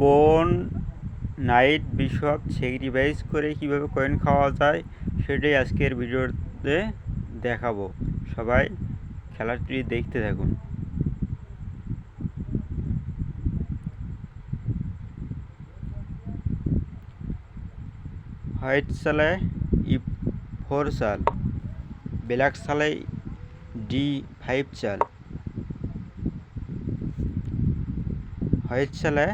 পোন night bishop sacrifice করে কীভাবে কয়েন খাওয়া যায় সেটাই আজকের ভিডিওতে দেখাবো। সবাই খেলাটি দেখতে থাকুন। হোয়াইট সালে ই ফোর চাল ব্ল্যাক সালে ডি ফাইভ চাল হোয়াইট সালে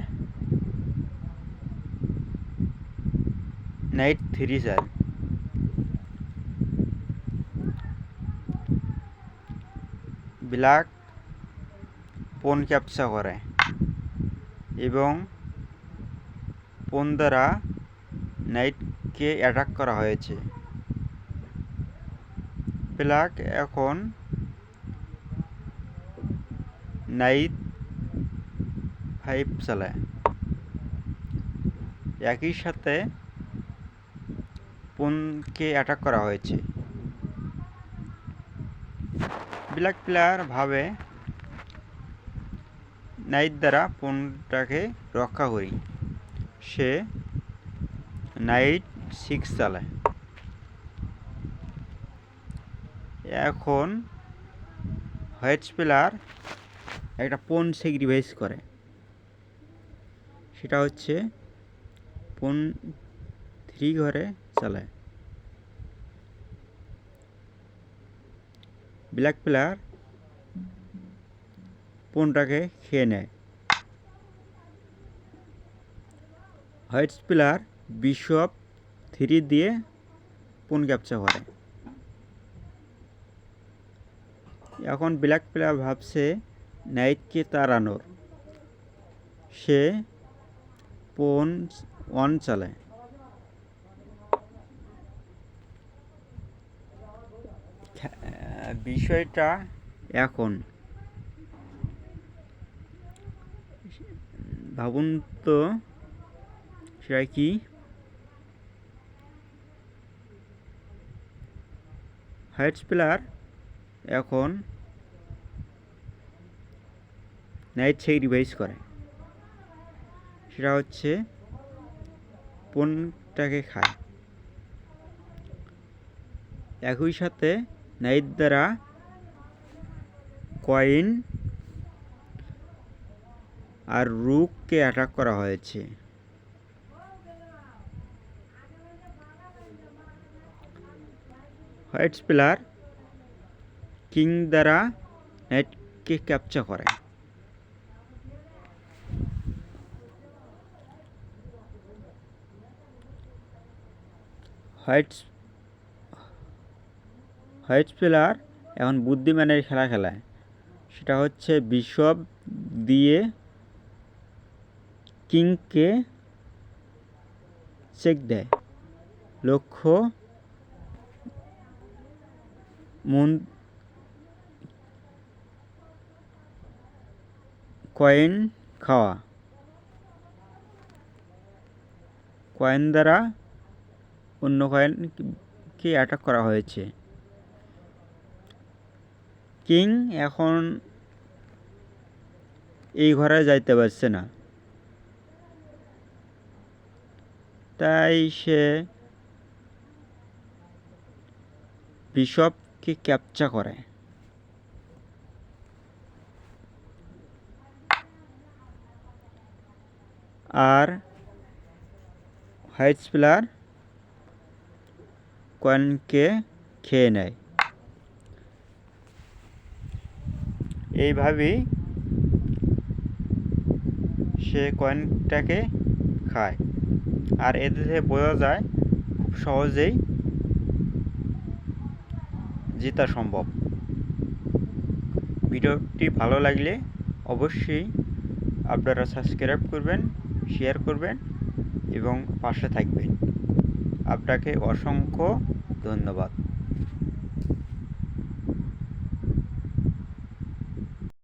knight three sir. Black pawn capture করে এবং পোন দ্বারা নাইটকে অ্যাটাক করা হয়েছে। ব্ল্যাক এখন নাইট ফাইভ চালায়। একই সাথে পোনকে অ্যাটাক করা হয়েছে। ব্ল্যাক প্লেয়ার ভাবে নাইট দ্বারা পোনটাকে রক্ষা করি। সে নাইট সিক্স চালায়। এখন হোয়াইট প্লেয়ার একটা পোন স্যাক্রিফাইস করে। সেটা হচ্ছে পোন থ্রি ঘরে চালায় ব্ল্যাক প্লেয়ার পোনটাকে খেয়ে নেয় হোয়াইট প্লেয়ার বিশপ থ্রি দিয়ে পোন ক্যাপচা করে এখন ব্ল্যাক প্লেয়ার ভাবছে নাইটকে তাড়ানোর সে পোন ওয়ান চালায় বিষয়টা এখন। ভাবুন তো, সেটা কি? হোয়াইট প্লেয়ার এখন নাইট স্যাক্রিফাইস করে। সেটা হচ্ছে পোনটাকে খায়? একই সাথে নাইট দ্বারা কয়েন আর রুককে অ্যাটাক করা হয়েছে। হোয়াইট প্লেয়ার কিং দ্বারা নাইটকে ক্যাপচার করে। হোয়াইট হোয়াইট প্লেয়ার এখন বুদ্ধিমানের খেলা খেলায়। সেটা হচ্ছে বিশপ দিয়ে কিংকে চেক দেয়। লক্ষ্য মন কয়েন খাওয়া। কয়েন দ্বারা অন্য কয়েনকে অ্যাটাক করা হয়েছে। কিং এখন এই ঘরে যাইতে পারছে না। তাই সে বিশপকে ক্যাপচা করে। আর হোয়াইট প্লেয়ার কয়েনকে খেয়ে নেয়। এইভাবেই সে কয়েনটাকে খায়। আর এতে থেকে বোঝা যায়, খুব সহজেই জেতা সম্ভব। ভিডিওটি ভালো লাগলে অবশ্যই আপনারা সাবস্ক্রাইব করবেন, শেয়ার করবেন এবং পাশে থাকবেন। আপনাকে অসংখ্য ধন্যবাদ।